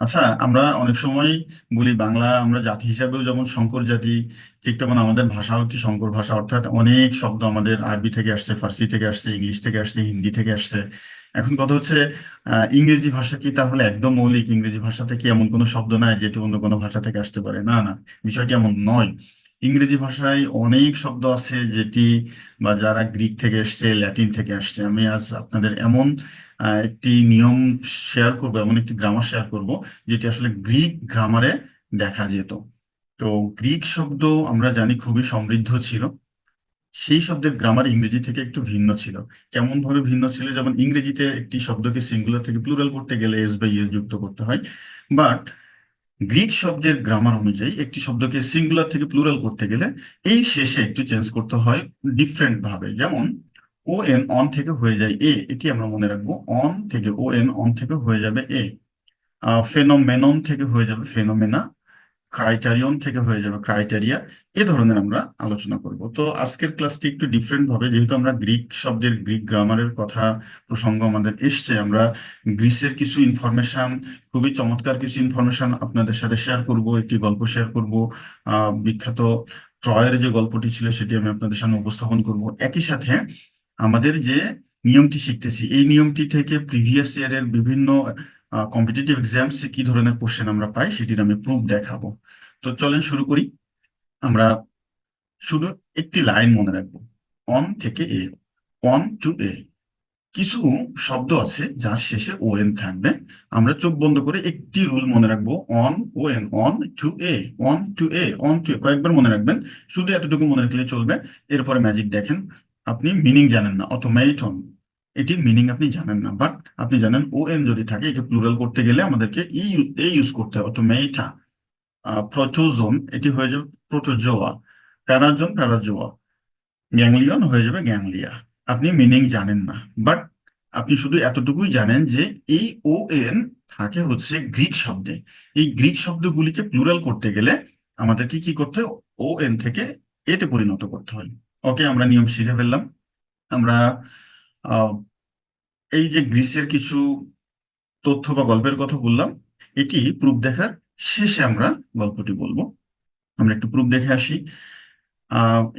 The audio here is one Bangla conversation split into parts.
আচ্ছা আমরা অনেক সময় বলি বাংলা আমরা জাতি হিসাবেও যেমন সংকর জাতি ঠিক তেমন আমাদের ভাষাও একটি সংকর ভাষা। অর্থাৎ অনেক শব্দ আমাদের আরবি থেকে আসছে ফার্সি থেকে আসছে ইংলিশ থেকে আসছে হিন্দি থেকে আসছে। এখন কথা হচ্ছে আহ, ইংরেজি ভাষা কি তাহলে একদম মৌলিক? ইংরেজি ভাষা থেকে এমন কোনো শব্দ নাই যেটি অন্য কোনো ভাষা থেকে আসতে পারে? না না বিষয়টি এমন নয়। ইংরেজি ভাষায় অনেক শব্দ আছে যেটি বা যারা গ্রিক থেকে এসছে ল্যাটিন থেকে আসছে। আমি আজ আপনাদের এমন একটি নিয়ম শেয়ার করব, এমন একটি গ্রামার শেয়ার করব, যেটি আসলে গ্রিক গ্রামারে দেখা যেত। তো গ্রিক শব্দ আমরা জানি খুবই সমৃদ্ধ ছিল। সেই শব্দের গ্রামার ইংরেজি থেকে একটু ভিন্ন ছিল। কেমন ভাবে ভিন্ন ছিল? যেমন ইংরেজিতে একটি শব্দকে সিঙ্গুলার থেকে প্লুরাল করতে গেলে এস বাই এস যুক্ত করতে হয়। বাট গ্রিক শব্দের গ্রামার অনুযায়ী একটি শব্দকে সিঙ্গুলার থেকে প্লুরাল করতে গেলে এই শেষে একটু চেঞ্জ করতে হয় ডিফারেন্ট ভাবে। যেমন ও এন অন থেকে হয়ে যায় এ এটি আমরা মনে রাখব অন থেকে ও এন অন থেকে হয়ে যাবে এ ফেনোমেনন থেকে হয়ে যাবে ফেনোমেনা ক্রাইটেরিয়ন থেকে হয়ে যাবে ক্রাইটেরিয়া এ ধরনের আমরা আলোচনা করব। তো আজকের ক্লাসটি একটু ডিফারেন্ট ভাবে, যেহেতু আমরা গ্রিক শব্দের গ্রিক গ্রামারের কথা, প্রসঙ্গ আমাদের এসছে, আমরা গ্রিসের কিছু ইনফরমেশন খুবই চমৎকার কিছু ইনফরমেশন আপনাদের সাথে শেয়ার করব, একটি গল্প শেয়ার করব। বিখ্যাত ট্রয়ের যে গল্পটি ছিল, সেটি আমি আপনাদের সামনে উপস্থাপন করব। একই সাথে আমাদের যে নিয়মটি শিখতেছি, এই নিয়মটি থেকে প্রিভিয়াস ইয়ারের বিভিন্ন কম্পিটিটিভ এক্সামস কি ধরনের কোশ্চেন আমরা পাই সেটির আমি প্রুফ দেখাবো। তো চলেন শুরু করি। আমরা শুধু একটি লাইন মনে রাখব। অন থেকে এ অন টু এ কিছু শব্দ আছে যার শেষে ও এন থাকবে। আমরা চোখ বন্ধ করে একটি রুল মনে রাখব। On O N on to A on to A on to A কয়েকবার মনে রাখবেন। শুধু এতটুকু মনে রাখলে চলবে। এরপরে ম্যাজিক দেখেন। আপনি মিনিং জানেন না অটোমেটন এটির মিনিং আপনি জানেন না বাট আপনি জানেন ও এন যদি থাকে, একে প্লুরাল করতে গেলে আমাদেরকে ই এ ইউজ করতে হয় অটোমেটা প্রোটোজোন এটি হয়ে যাবে প্রোটোজোয়া প্যারাজোন প্যারাজোয়া গ্যাংলিয়ন হয়ে যাবে গ্যাংলিয়া আপনি মিনিং জানেন না বাট আপনি শুধু এতটুকুই জানেন যে এই ও এন থাকে হচ্ছে গ্রিক শব্দে, এই গ্রিক শব্দগুলিকে প্লুরাল করতে গেলে আমাদেরকে কি করতে হয় ও এন থেকে এতে পরিণত করতে হয় ওকে আমরা নিয়ম শিখে ফেললাম। আমরা এই যে গ্রিসের কিছু তথ্য বা গল্পের কথা বললাম, এটি প্রুফ দেখার শেষে আমরা গল্পটি বলব। আমরা একটু প্রুফ দেখে আসি।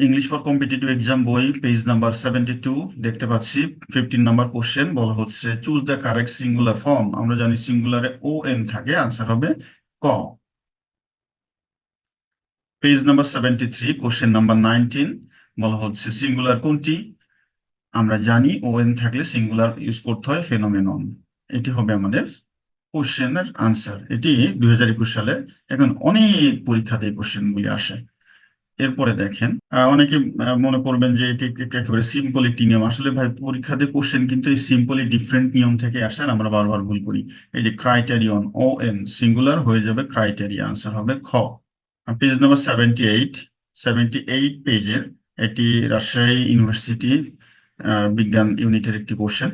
ইংলিশ ফর কম্পিটিটিভ এক্সাম বই পেজ নাম্বার সেভেন্টি টু দেখতে পাচ্ছি। ফিফটিন নাম্বার কোশ্চেন বলা হচ্ছে choose the correct singular form আমরা জানি সিঙ্গুলারে ও এন থাকে আনসার হবে ক। Page number seventy three question number nineteen বলা হচ্ছে সিঙ্গুলার কোনটি? আমরা জানি ও এন থাকলে সিঙ্গুলার ইউজ করতে হয় ফেনোমেনন এটি হবে আমাদের কোশ্চেনের আনসার এটি দুই হাজার একুশ সালে এখন অনেক পরীক্ষাতে এই কোশ্চেনগুলি আসে। এরপরে দেখেন অনেকে মনে করবেন যে এটি একেবারে সিম্পল একটি নিয়ম। আসলে ভাই পরীক্ষাতে কোশ্চেন কিন্তু এই সিম্পলি ডিফারেন্ট নিয়ম থেকে আসে আর আমরা বারবার ভুল করি। এই যে ক্রাইটেরিয়ন ও এন সিঙ্গুলার হয়ে যাবে ক্রাইটেরিয়া আনসার হবে খ। Page number seventy eight seventy eight পেজের এটি রাজশাহী ইউনিভার্সিটি বিজ্ঞান ইউনিটের একটি কোশ্চেন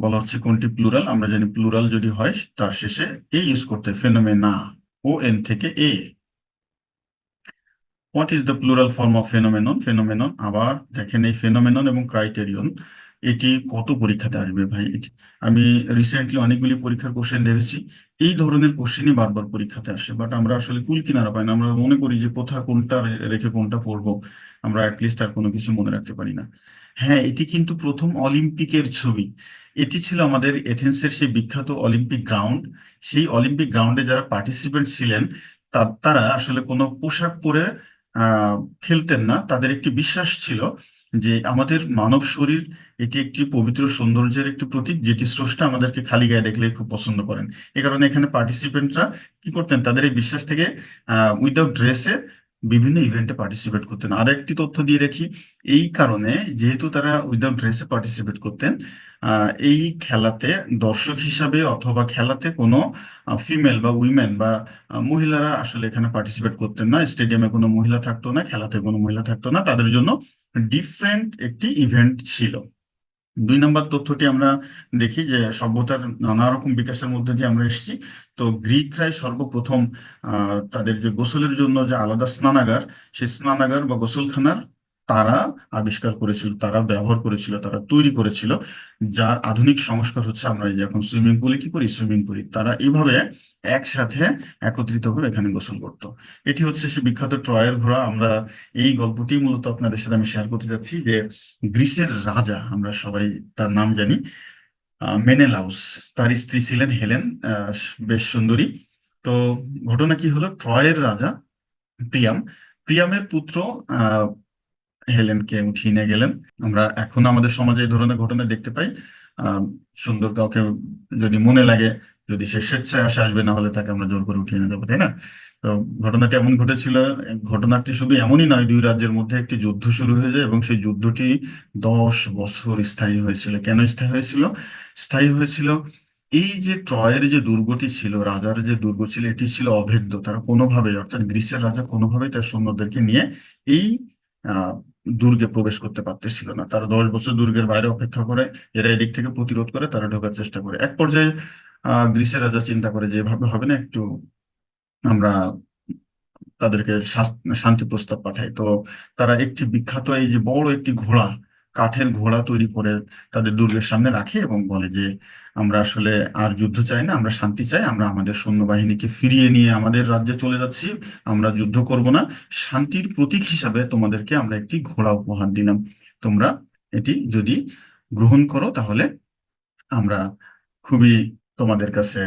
বলা হচ্ছে কোনটি প্লুরাল আমরা জানি প্লুরাল যদি হয়, তার শেষে এ ইউজ করতে ফেনোমেনা ও এন থেকে A what is the plural form of phenomenon phenomenon আবার দেখেন এই ফেনোমেনন এবং ক্রাইটেরিয়ন এটি কত পরীক্ষাতে আসবে ভাই এটি? আমি রিসেন্টলি অনেকগুলি পরীক্ষার কোশ্চেন দেখেছি। এই ধরনের কোশ্চেনই বারবার পরীক্ষাতে আসে বাট আমরা আসলে কুল কিনারা পাই না। আমরা মনে করি যে কোথা কোনটা রেখে কোনটা পড়ব, আমরা অ্যাটলিস্ট আর কোনো কিছু মনে রাখতে পারি না। হ্যাঁ এটি কিন্তু প্রথম অলিম্পিকের ছবি। এটি ছিল আমাদের এথেন্সের সেই বিখ্যাত অলিম্পিক গ্রাউন্ড সেই অলিম্পিক গ্রাউন্ডে যারা পার্টিসিপেন্ট ছিলেন তারা আসলে কোনো পোশাক পরে খেলতেন না। তাদের একটি বিশ্বাস ছিল যে আমাদের মানব শরীর এটি একটি পবিত্র সৌন্দর্যের একটি প্রতীক, যেটি স্রষ্টা আমাদেরকে খালি গায়ে দেখলে খুব পছন্দ করেন। এ কারণে এখানে পার্টিসিপেন্টরা কি করতেন? তাদের এই বিশ্বাস থেকে, আহ উইদাউট ড্রেসে বিভিন্ন ইভেন্টে পার্টিসিপেট করতেন। আর একটি তথ্য দিয়ে রাখি, এই কারণে যেহেতু তারা উইদাউট ড্রেসে পার্টিসিপেট করতেন এই খেলাতে দর্শক হিসাবে অথবা খেলাতে কোনো ফিমেল বা উইমেন বা মহিলারা আসলে এখানে পার্টিসিপেট করতেন না। স্টেডিয়ামে কোনো মহিলা থাকতো না, খেলাতে কোনো মহিলা থাকতো না। তাদের জন্য ডিফারেন্ট একটি ইভেন্ট ছিল। দুই নম্বর তথ্যটি আমরা দেখি যে সভ্যতার নানা রকম বিকাশের মধ্যে দিয়ে আমরা এসেছি। তো গ্রিকরাই সর্বপ্রথম তাদের যে গোসলের জন্য যে আলাদা স্নানাগার, সেই স্নানাগার বা গোসলখানার তারা আবিষ্কার করেছিল, তারা ব্যবহার করেছিল, তারা তৈরি করেছিল। যার আধুনিক সংস্কার হচ্ছে আমরা এখন সুইমিং পুলে কি করি? সুইমিং পুলি তারা এইভাবে একসাথে একত্রিত হয়ে এখানে গোসল করতো। এটি হচ্ছে সে বিখ্যাত ট্রয়ের ঘোড়া। আমরা এই গল্পটি মূলত আপনাদের সাথে আমি শেয়ার করতে যাচ্ছি যে গ্রিসের রাজা, আমরা সবাই তার নাম জানি মেনেলাউস। তার স্ত্রী ছিলেন হেলেন বেশ সুন্দরী। তো ঘটনা কি হলো? ট্রয়ের রাজা প্রিয়াম, প্রিয়ামের পুত্র হেলেনকে উঠিয়ে নিয়ে গেলেন। আমরা এখন আমাদের সমাজে এই ধরনের ঘটনা দেখতে পাই। সুন্দর কাউকে যদি মনে লাগে, যদি সে স্বেচ্ছায় আসে, আসবে, না হলে তাকে আমরা জোর করে উঠিয়ে নিয়ে যাব, তাই না? তো ঘটনাটি এমন ঘটেছিল, ঘটনাটি শুধু এমনই নয়, দুই রাজ্যের মধ্যে একটি যুদ্ধ শুরু হয়ে যায় এবং সেই যুদ্ধটি দশ বছর স্থায়ী হয়েছিল। কেন স্থায়ী হয়েছিল? স্থায়ী হয়েছিল এই যে ট্রয়ের যে দুর্গটি ছিল, রাজার যে দুর্গ ছিল, এটি ছিল অভেদ্য তারা কোনোভাবেই, অর্থাৎ গ্রিসের রাজা কোনোভাবেই তার সৈন্যদেরকে নিয়ে এই দুর্গে প্রবেশ করতে পারতেছিল না। তারা দশ বছর দুর্গের বাইরে অপেক্ষা করে, এরা এদিক থেকে প্রতিরোধ করে, তারা ঢোকার চেষ্টা করে। এক পর্যায়ে গ্রিসের রাজা চিন্তা করে যে এভাবে হবে না, একটু আমরা তাদেরকে শান্তি প্রস্তাব পাঠাই। তো তারা একটি বিখ্যাত, এই যে বড় একটি ঘোড়া কাঠের ঘোড়া তৈরি করে তাদের দুর্গের সামনে রাখে এবং বলে যে, আমরা আসলে আর যুদ্ধ চাই না, আমরা শান্তি চাই, আমরা আমাদের সৈন্যবাহিনীকে ফিরিয়ে নিয়ে আমাদের রাজ্যে চলে যাচ্ছি, আমরা যুদ্ধ করব না। শান্তির প্রতীক হিসাবে তোমাদেরকে আমরা একটি ঘোড়া উপহার দিলাম। তোমরা এটি যদি গ্রহণ করো, তাহলে আমরা খুবই তোমাদের কাছে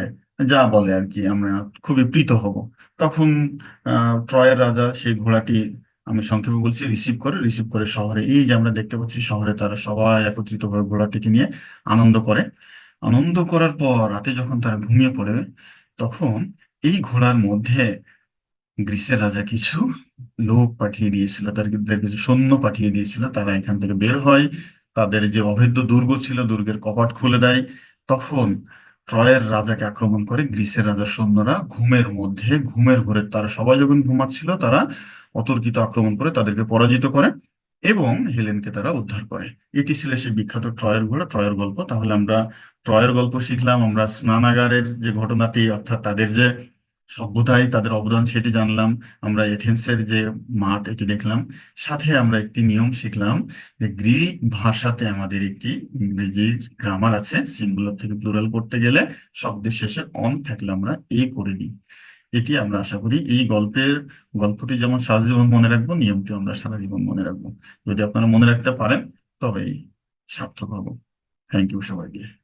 যা বলে আর কি, আমরা খুবই প্রীত হব। তখন, আহ, ট্রয়ের রাজা সেই ঘোড়াটি আমি সংক্ষেপে বলছি রিসিভ করে রিসিভ করে শহরে। এই যে আমরা দেখতে পাচ্ছি, শহরে তারা সবাই একত্রিত হয়ে ঘোড়াটিকে নিয়ে আনন্দ করে। আনন্দ করার পর রাতে যখন তারা ঘুমিয়ে পড়ে, তখন এই ঘোড়ার মধ্যে গ্রিসের রাজা কিছু লোক পাঠিয়ে দিয়েছিল তাদের কিছু সৈন্য পাঠিয়ে দিয়েছিল। তারা এখান থেকে বের হয়, তাদের যে অভেদ্য দুর্গ ছিল, দুর্গের কপাট খুলে দেয়। তখন ট্রয়ের রাজাকে আক্রমণ করে গ্রিসের রাজার সৈন্যরা ঘুমের মধ্যে, ঘুমের ঘোরে তারা সবাই যখন ঘুমাচ্ছিল, তারা অতর্কিত আক্রমণ করে তাদেরকে পরাজিত করে এবং হেলেনকে তারা উদ্ধার করে। এটি ছিল সেই বিখ্যাত ট্রয়ের ঘোড়া, ট্রয়ের গল্প। তাহলে আমরা ট্রয়ের গল্প শিখলাম, আমরা স্নানাগারের যে ঘটনাটি, অর্থাৎ তাদের যে সভ্যতায় তাদের অবদান সেটি জানলাম, আমরা এথেন্সের যে মাঠ এটি দেখলাম। সাথে আমরা একটি নিয়ম শিখলাম যে গ্রিক ভাষাতে আমাদের একটি ইংরেজি গ্রামার আছে সিঙ্গুলার থেকে প্লুরাল করতে গেলে শব্দের শেষে অন থাকলে আমরা এ করে দিই। এটি আমরা আশা করি এই গল্পের, গল্পটি যেমন সারা জীবন মনে রাখব নিয়মটি আমরা সারা জীবন মনে রাখব। যদি আপনারা মনে রাখতে পারেন, তবেই সার্থক হব। থ্যাংক ইউ সবাইকে।